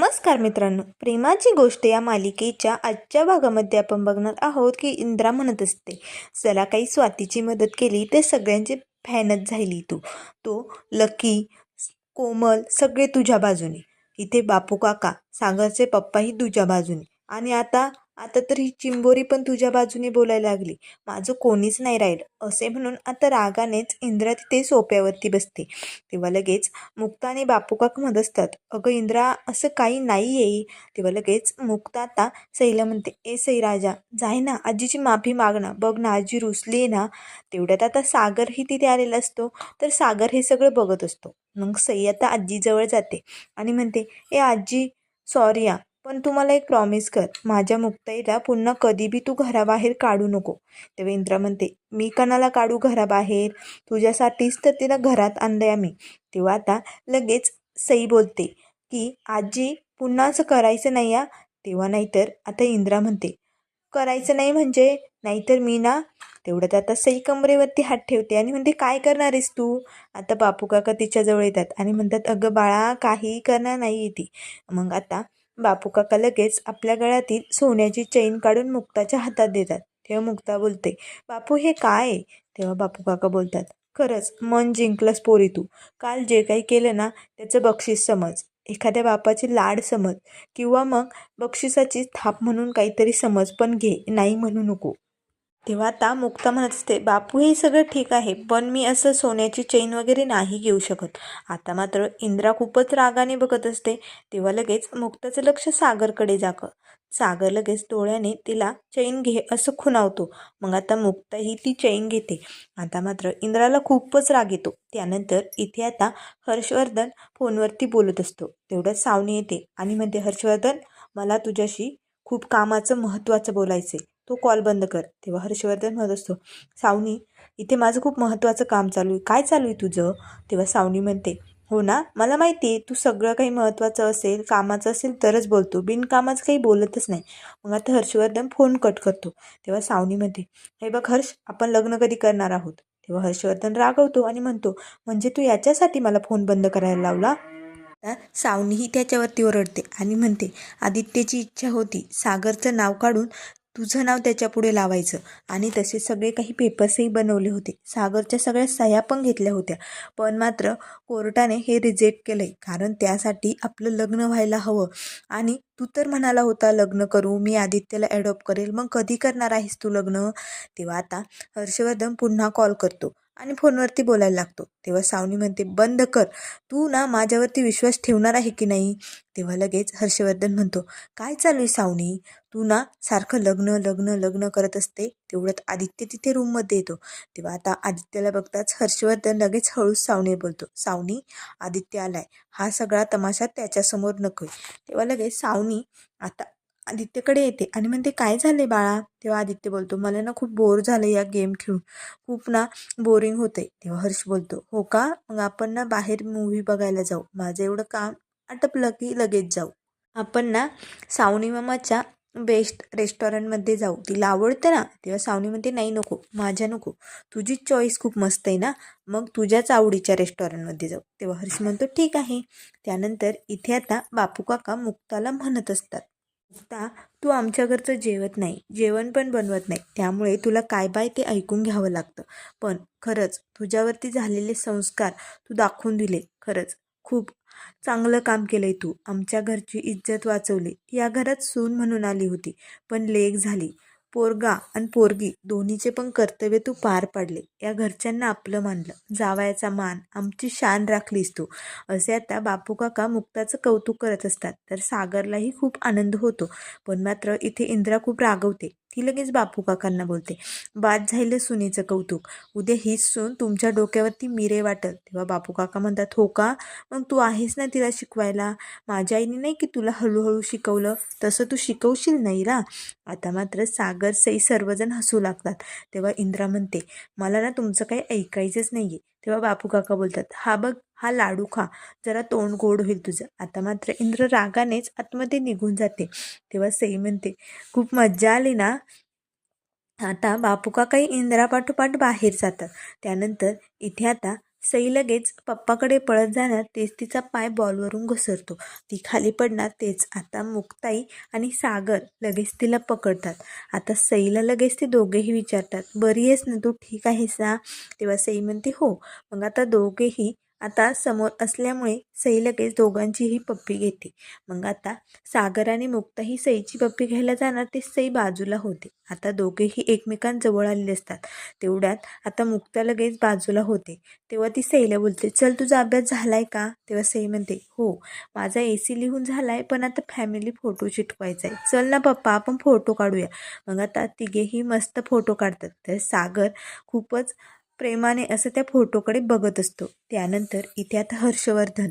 नमस्कार मित्रांनो. प्रेमाची गोष्ट या मालिकेच्या आजच्या भागामध्ये आपण बघणार आहोत की इंद्रा म्हणत असते चला काही स्वातीची मदत केली तर सगळ्यांची फॅनच झाली तू. तो लकी कोमल सगळे तुझ्या बाजूने. इथे बापू काका सागरचे पप्पाही तुझ्या बाजूने. आणि आता आता तर ही चिंबोरी पण तुझ्या बाजूने बोलायला लागली. माझं कोणीच नाही राहिलं. असे म्हणून आता रागानेच इंद्रा तिथे सोप्यावरती बसते. तेव्हा लगेच मुक्ता आणि बापूकाक म्हणत असतात अगं इंद्रा असं काही नाही आहे. तेव्हा लगेच मुक्ता आता सईला म्हणते ए सई राजा जाय ना आजीची माफी मागणं बघ ना आजी रुसली आहे ना. तेवढ्यात आता सागरही तिथे आलेला असतो. तर सागर हे सगळं बघत असतो. मग सई आता आजीजवळ जाते आणि म्हणते ए आजी सॉरी या पण तू मला एक प्रॉमिस कर. माझ्या मुक्ताईला पुन्हा कधी बी तू घराबाहेर काढू नको. तेव्हा इंद्रा म्हणते मी कणाला काढू घराबाहेर? तुझ्यासाठीच तर तिला घरात आणलंय आम्ही. तेव्हा आता लगेच सई बोलते की आजी पुन्हा असं करायचं नाही या तेव्हा नाहीतर आता इंद्रा म्हणते करायचं नाही म्हणजे? नाहीतर मी ना? तेवढ्यात आता सई कमरेवरती हात ठेवते आणि म्हणते काय करणार आहेस तू? आता बापू काका तिच्याजवळ येतात आणि म्हणतात अगं बाळा काही करणार नाही ती. मग आता बापू काका लगेच आपल्या गळ्यातील सोन्याची चैन काढून मुक्ताच्या हातात देतात. तेव्हा मुक्ता बोलते बापू हे काय आहे? तेव्हा बापू काका बोलतात खरंच मन जिंकलंस पोरी तू. काल जे काही केलं ना त्याचं बक्षीस समज. एखाद्या बापाची लाड समज. किंवा मग बक्षिसाची थाप म्हणून काहीतरी समज. पण घे नाही म्हणू नको. तेव्हा आता मुक्ता म्हणत असते बापू हे सगळं ठीक आहे पण मी असं सोन्याची चेन वगैरे नाही घेऊ शकत. आता मात्र इंद्रा खूपच रागाने बघत असते. तेव्हा लगेच मुक्ताचं लक्ष सागरकडे जागं सागर लगेच डोळ्याने तिला चैन घे असं खुणावतो. मग आता मुक्ता ही ती चैन घेते. आता मात्र इंद्राला खूपच राग येतो. त्यानंतर इथे आता हर्षवर्धन फोनवरती बोलत असतो. तेवढ्यात सावनी येते आणि म्हणते हर्षवर्धन मला तुझ्याशी खूप कामाचं महत्त्वाचं बोलायचं. आहे तो कॉल बंद कर. तेव्हा हर्षवर्धन म्हणत असतो सावनी इथे माझं खूप महत्त्वाचं काम चालू आहे. काय चालू आहे तुझं? तेव्हा सावनी म्हणते हो ना मला माहिती आहे तू सगळं काही महत्त्वाचं असेल कामाचं असेल तरच बोलतो. बिनकामाचं काही बोलतच नाही. मग आता हर्षवर्धन फोन कट करतो. तेव्हा सावनी म्हणते हे बघ हर्ष आपण लग्न कधी करणार आहोत? तेव्हा हर्षवर्धन रागवतो आणि म्हणतो म्हणजे तू याच्यासाठी मला फोन बंद करायला लावला? आता सावनीही त्याच्यावरती ओरडते आणि म्हणते आदित्यची इच्छा होती. सागरचं नाव काढून तुझं नाव त्याच्यापुढे लावायचं. आणि तसे सगळे काही पेपर्सही बनवले होते. सागरच्या सगळ्या सह्या पण घेतल्या होत्या. पण मात्र कोर्टाने हे रिजेक्ट केलं आहे कारण त्यासाठी आपलं लग्न व्हायला हवं. आणि तू तर म्हणाला होता लग्न करू मी आदित्यला ॲडॉप्ट करेल. मग कधी करणार आहेस तू लग्न? तेव्हा आता हर्षवर्धन पुन्हा कॉल करतो. आणि फोनवरती बोलायला लागतो. तेव्हा सावनी म्हणते बंद कर. तू ना माझ्यावरती विश्वास ठेवणार आहे की नाही? तेव्हा लगेच हर्षवर्धन म्हणतो काय चालू आहे सावनी? तू ना सारखं लग्न लग्न लग्न करत असते. तेवढ्यात आदित्य तिथे रूममध्ये येतो. तेव्हा आता आदित्यला बघताच हर्षवर्धन लगेच हळूच सावनी बोलतो सावनी आदित्य आलाय. हा सगळा तमाशा त्याच्यासमोर नकोय. तेव्हा लगेच सावनी आता आदित्यकडे येते. आणि म्हणते काय झाले बाळा? तेव्हा आदित्य बोलतो मला ना खूप बोर झालं या गेम खेळून. खूप ना बोरिंग होते तेव्हा हर्ष बोलतो हो का? मग आपण ना बाहेर मूव्ही बघायला जाऊ. माझं एवढं काम आटपलं की लगेच जाऊ. आपण ना सावनी मामाच्या बेस्ट रेस्टॉरंटमध्ये जाऊ. तिला आवडतं ना? तेव्हा सावनी म्हणते नाही नको माझ्या नको. तुझी चॉईस खूप मस्त आहे ना? मग तुझ्याच आवडीच्या रेस्टॉरंटमध्ये जाऊ. तेव्हा हर्ष म्हणतो ठीक आहे. त्यानंतर इथे आता बापू काका मुक्ताला म्हणत असतात. आता तू आमच्या घरचं जेवत नाही जेवण पण बनवत नाही त्यामुळे तुला काय बाय ते ऐकून घ्यावं लागतं. पण खरंच तुझ्यावरती झालेले संस्कार तू दाखवून दिले खरंच. खूप चांगलं काम केलं आहे तू. आमच्या घरची इज्जत वाचवली. या घरात सून म्हणून आली होती पण लेख झाली. पोरगा आणि पोरगी दोन्हीचे पण कर्तव्य तू पार पाडले. या घरच्यांना आपलं मानलं. जावायचा मान आमची शान राखलीस तू. असे आता बापू काका मुक्ताचं कौतुक करत असतात. तर सागरलाही खूप आनंद होतो. पण मात्र इथे इंद्रा खूप रागवते. ती लगेच बापू काकांना बोलते बाद झालं सुनीचं कौतुक. उद्या हीच सून तुमच्या डोक्यावरती मिरे वाटल. तेव्हा बापू काका म्हणतात हो का? मग तू आहेस ना तिला शिकवायला? माझ्या आईने नाही की तुला हळूहळू शिकवलं? तसं तू शिकवशील नाही ना आता मात्र सागर सई सर्वजण हसू लागतात. तेव्हा इंद्रा म्हणते मला ना तुमचं काही ऐकायचंच नाही आहे तेव्हा बापू काका बोलतात हा बघ हा लाडू खा. जरा तोंड गोड होईल तुझं. आता मात्र इंद्र रागानेच आतमध्ये निघून जाते. तेव्हा सई म्हणते खूप मज्जा आली ना? आता बापू काकाही इंद्रापाठोपाठ बाहेर जातात. त्यानंतर इथे आता सई लगेच पप्पाकडे पळत जाणार. तेच तिचा पाय बॉलवरून घसरतो. ती खाली पडणार. तेच आता मुक्ताई आणि सागर लगेच तिला पकडतात. आता सईला लगेच ते दोघेही विचारतात बरी आहेस ना तू? ठीक आहेस ना? तेव्हा सई म्हणते हो. मग आता दोघेही आता समोर असल्यामुळे सई लगेच दोघांचीही पप्पी घेते. मग आता सागर आणि मुक्ता ही सईची पप्पी घ्यायला जाणार ते सई बाजूला होते. आता दोघेही एकमेकांजवळ आलेले असतात. तेवढ्यात आता मुक्ता लगेच बाजूला होते. तेव्हा ती सईला बोलते चल तुझा अभ्यास झाला आहे का? तेव्हा सई म्हणते हो माझा ए सी लिहून झाला आहे पण आता फॅमिली फोटो चिटकवायचा आहे चल ना पप्पा आपण फोटो काढूया. मग आता तिघेही मस्त फोटो काढतात. तर सागर खूपच प्रेमाने असं त्या फोटोकडे बघत असतो. त्यानंतर इथे आता हर्षवर्धन.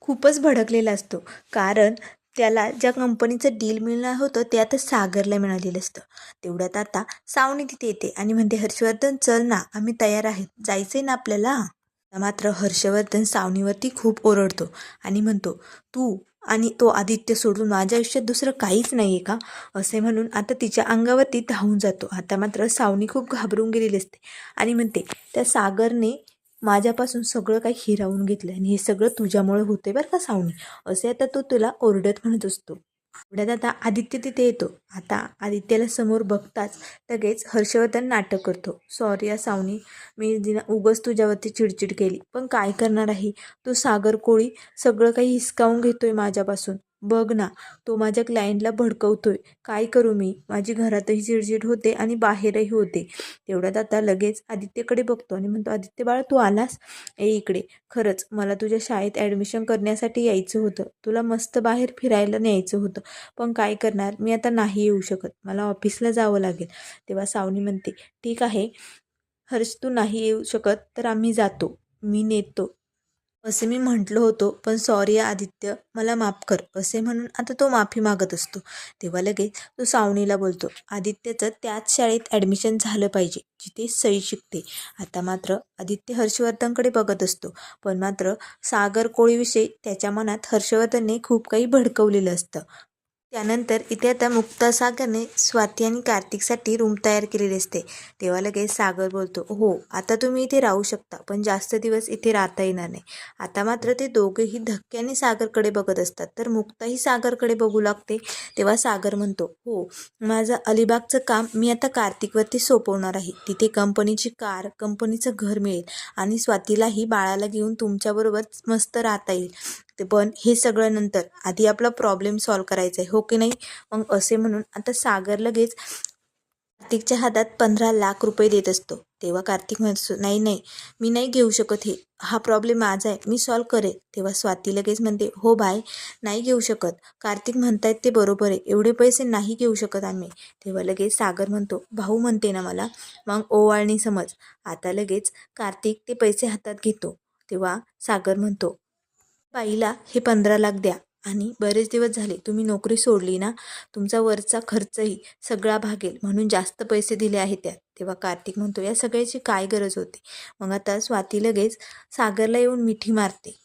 खूपच भडकलेला असतो. कारण त्याला ज्या कंपनीचं डील मिळणार होतं ते आता सागरला मिळालेलं असतं. तेवढ्यात आता सावणी तिथे येते आणि म्हणते हर्षवर्धन चल ना आम्ही तयार आहेत. जायचं आहे ना आपल्याला? मात्र हर्षवर्धन सावणीवरती खूप ओरडतो आणि म्हणतो तू आणि तो आदित्य सोडून माझ्या आयुष्यात दुसरं काहीच नाही आहे का? असे म्हणून आता तिच्या अंगावरती धावून जातो. आता मात्र सावनी खूप घाबरून गेलेली असते. आणि म्हणते त्या सागरने माझ्यापासून सगळं काही हिरावून घेतलं आणि हे सगळं तुझ्यामुळे होते बरं का सावनी? असे आता तो तुला ओरडत म्हणत असतो. एवढ्यात आता आदित्य तिथे येतो. आता आदित्यला समोर बघताच लगेच हर्षवर्धन नाटक करतो. सॉरी या सावनी मी दिना उगच तुझ्यावरती चिडचिड केली. पण काय करणार आहे? तो सागर कोळी सगळं काही हिसकावून घेतोय माझ्यापासून. बघ ना तो माझ्या क्लायंटला भडकवतोय. काय करू मी? माझी घरातही चिडचिड होते आणि बाहेरही होते. तेवढ्यात आता लगेच आदित्यकडे बघतो आणि म्हणतो आदित्य बाळा तू आलास? ए इकडे. खरंच मला तुझ्या शाळेत ॲडमिशन करण्यासाठी यायचं होतं. तुला मस्त बाहेर फिरायला न्यायचं होतं. पण काय करणार? मी आता नाही येऊ शकत. मला ऑफिसला जावं लागेल. तेव्हा सावनी म्हणते ठीक आहे. हर्ष तू नाही येऊ शकत तर आम्ही जातो. मी नेतो. असे मी म्हटलं होतो पण सॉरी आदित्य मला माफ कर असे म्हणून आता तो माफी मागत असतो. तेव्हा लगेच तो सावनीला बोलतो आदित्यचं त्याच शाळेत ॲडमिशन झालं पाहिजे जिथे सई शिकते. आता मात्र आदित्य हर्षवर्धनकडे बघत असतो पण मात्र सागर कोळीविषयी त्याच्या मनात हर्षवर्धनने खूप काही भडकवलेलं असतं. त्यानंतर इथे आता मुक्ता सागरने स्वाती आणि कार्तिकसाठी रूम तयार केलेली असते. तेव्हा लगेच सागर बोलतो हो आता तुम्ही इथे राहू शकता पण जास्त दिवस इथे राहता येणार नाही. आता मात्र ते दोघेही धक्क्याने सागरकडे बघत असतात. तर मुक्ताही सागरकडे बघू लागते. तेव्हा सागर म्हणतो हो माझं अलिबागचं काम मी आता कार्तिकवरती सोपवणार आहे. तिथे कंपनीची कार कंपनीचं घर मिळेल आणि स्वातीलाही बाळाला घेऊन तुमच्याबरोबर मस्त राहता येईल. ते पण हे सगळं नंतर आधी आपला प्रॉब्लेम सॉल्व करायचा आहे हो की नाही? मग असे म्हणून आता सागर लगेच कार्तिकच्या हातात पंधरा लाख रुपये देत असतो. तेव्हा कार्तिक म्हणतो नाही नाही मी नाही घेऊ शकत हे. हा प्रॉब्लेम माझा आहे. मी सॉल्व करेल. तेव्हा स्वाती लगेच म्हणते हो बाय नाही घेऊ शकत. कार्तिक म्हणतायत ते बरोबर आहे. एवढे पैसे नाही घेऊ शकत आम्ही. तेव्हा लगेच सागर म्हणतो भाऊ म्हणते ना मला. मग ओवाळणी समज. आता लगेच कार्तिक ते पैसे हातात घेतो. तेव्हा सागर म्हणतो बाईला हे पंधरा लाख द्या. आणि बरेच दिवस झाले तुम्ही नोकरी सोडली ना तुमचा वरचा खर्चही सगळा भागेल म्हणून जास्त पैसे दिले आहेत त्यात. तेव्हा कार्तिक म्हणतो या सगळ्याची काय गरज होती? मग आता स्वाती लगेच सागरला येऊन मिठी मारते.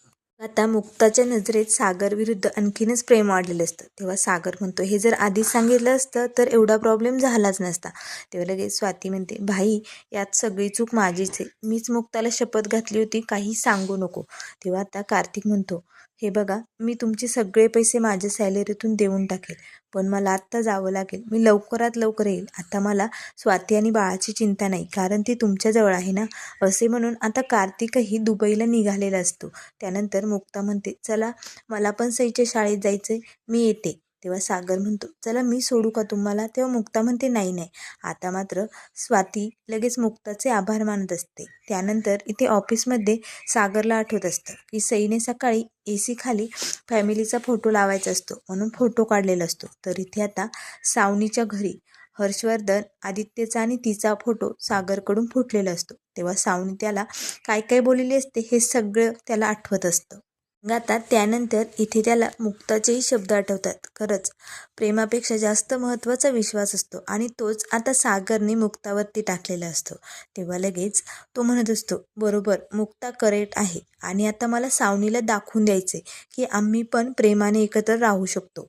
आता मुक्ताच्या नजरेत सागर विरुद्ध आणखीनच प्रेम वाढलेलं असतं. तेव्हा सागर म्हणतो हे जर आधीच सांगितलं असतं तर एवढा प्रॉब्लेम झालाच नसता. तेव्हा लगेच स्वाती म्हणते भाई यात सगळी चूक माझीच आहे. मीच मुक्ताला शपथ घातली होती काही सांगू नको. तेव्हा आता कार्तिक म्हणतो हे बघा मी तुमचे सगळे पैसे माझ्या सॅलरीतून देऊन टाकेल. पण मला आत्ता जावं लागेल. मी लवकरात लवकर येईल. आता मला स्वाती आणि बाळाची चिंता नाही कारण ती तुमच्याजवळ आहे ना? असे म्हणून आता कार्तिकही दुबईला निघालेला असतो. त्यानंतर मुक्ता म्हणते चला मला पण सईच्या शाळेत जायचं आहे मी येते. तेव्हा सागर म्हणतो चला मी सोडू का तुम्हाला? तेव्हा मुक्ता म्हणते नाही नाही. आता मात्र स्वाती लगेच मुक्ताचे आभार मानत असते. त्यानंतर इथे ऑफिसमध्ये सागरला आठवत असतं की सईने सकाळी ए सी खाली फॅमिलीचा फोटो लावायचा असतो. म्हणून फोटो काढलेला असतो. तर इथे आता सावनीच्या घरी हर्षवर्धन आदित्यचा आणि तिचा फोटो सागरकडून फुटलेला असतो. तेव्हा सावनी त्याला काय काय बोललेली असते हे सगळं त्याला आठवत असतं. गातात त्यानंतर इथे त्याला मुक्ताचेही शब्द आठवतात. खरंच प्रेमापेक्षा जास्त महत्त्वाचा विश्वास असतो आणि तोच आता सागरने मुक्तावरती टाकलेला असतो. तेव्हा लगेच तो म्हणत असतो बरोबर मुक्ता करेक्ट आहे आणि आता मला सावनीला दाखवून द्यायचे की आम्ही पण प्रेमाने एकत्र राहू शकतो.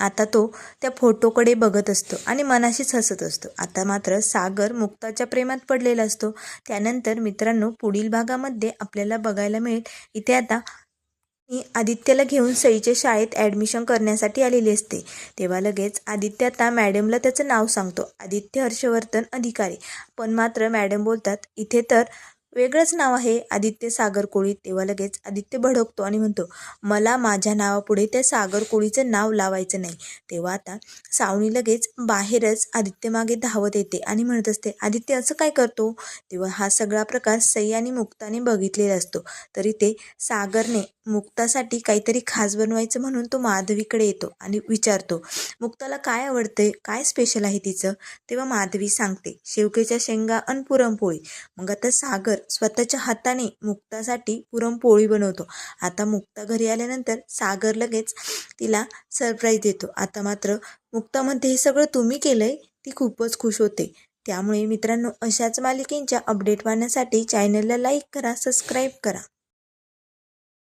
आता तो त्या फोटोकडे बघत असतो आणि मनाशीच हसत असतो. आता मात्र सागर मुक्ताच्या प्रेमात पडलेला असतो. त्यानंतर मित्रांनो पुढील भागामध्ये आपल्याला बघायला मिळेल. इथे आता मी आदित्यला घेऊन सईच्या शाळेत ॲडमिशन करण्यासाठी आलेली असते. तेव्हा लगेच आदित्य आता मॅडमला त्याचं नाव सांगतो. आदित्य हर्षवर्धन अधिकारी. पण मात्र मॅडम बोलतात इथे तर वेगळंच नाव आहे. आदित्य सागर कोळी तेव्हा लगेच आदित्य भडकतो आणि म्हणतो मला माझ्या नावापुढे त्या सागर कोळीचं नाव लावायचं नाही. तेव्हा आता सावणी लगेच बाहेरच आदित्य मागे धावत येते आणि म्हणत असते आदित्य असं काय करतो? तेव्हा हा सगळा प्रकार सई आणि मुक्ताने बघितलेला असतो. तरी ते सागरने मुक्तासाठी काहीतरी खास बनवायचं म्हणून तो माधवीकडे येतो आणि विचारतो मुक्ताला काय आवडते काय स्पेशल आहे तिचं? तेव्हा माधवी सांगते शेवकेच्या शेंगा आणि पुरणपोळी. मग आता सागर स्वतःच्या हाताने मुक्तासाठी पुरणपोळी बनवतो. आता मुक्ता घरी आल्यानंतर सागर लगेच तिला सरप्राईज देतो. आता मात्र मुक्तामध्ये हे सगळं तुम्ही केलंय ती खूपच खुश होते. त्यामुळे मित्रांनो अशाच मालिकेंच्या अपडेट पाहण्यासाठी चॅनलला लाईक करा सबस्क्राईब करा.